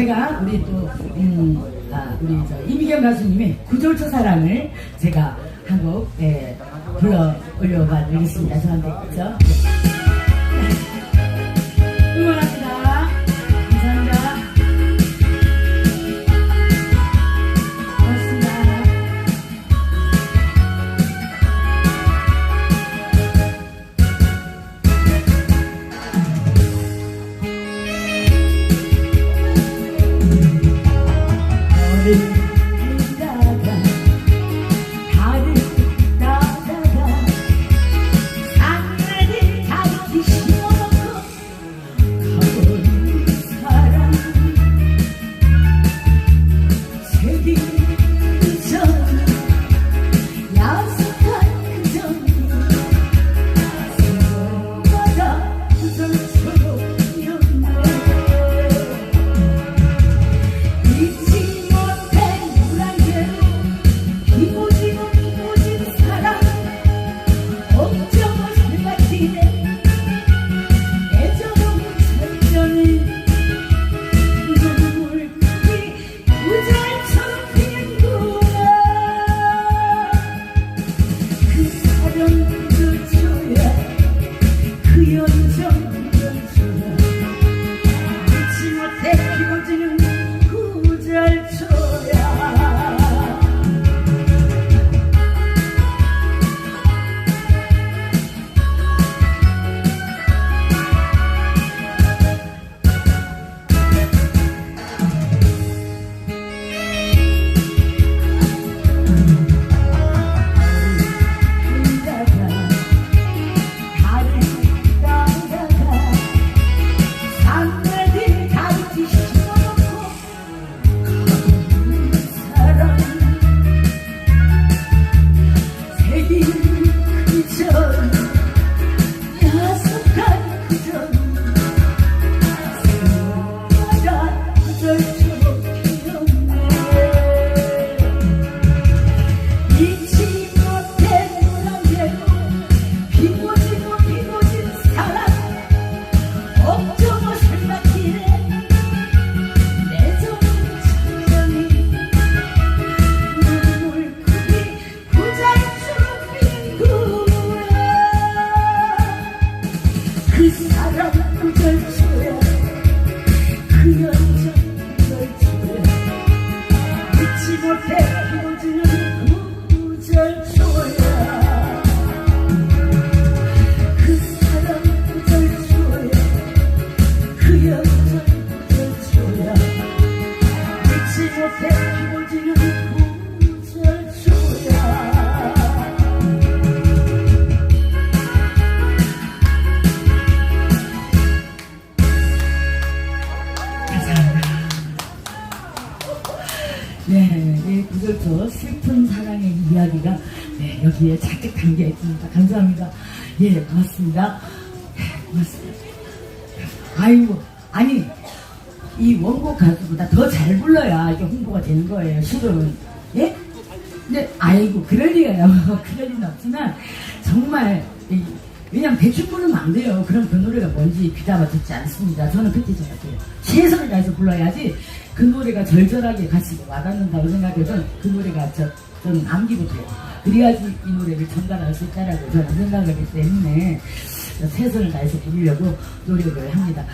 제가 우리 또 음, 아, 우리 저 이미경 가수님의 구절초 사랑을 제가 한곡 예, 불러 올려봐 드리겠습니다. 저한테 그죠? 네, 이 구절초 슬픈 사랑의 이야기가 네, 여기에 잔뜩 담겨 있습니다. 감사합니다. 예, 고맙습니다. 네, 고맙습니다. 아이고, 아니, 이 원곡 가수보다 더 잘 불러야 이게 홍보가 되는 거예요, 실은. 예? 근데, 아이고, 그럴 리가요. 그럴 리는 없지만, 정말, 이, 왜냐면 대충 부르면 안 돼요. 그럼 그 노래가 뭔지 귀담아 듣지 않습니다. 저는 그렇게 생각해요. 최선을 다해서 불러야지 그 노래가 절절하게 같이 와닿는다고 생각해서 그 노래가 저, 저는 돼요. 그래야지 이 노래를 전달할 수 있다라고 저는 생각하기 때문에 최선을 다해서 부르려고 노력을 합니다.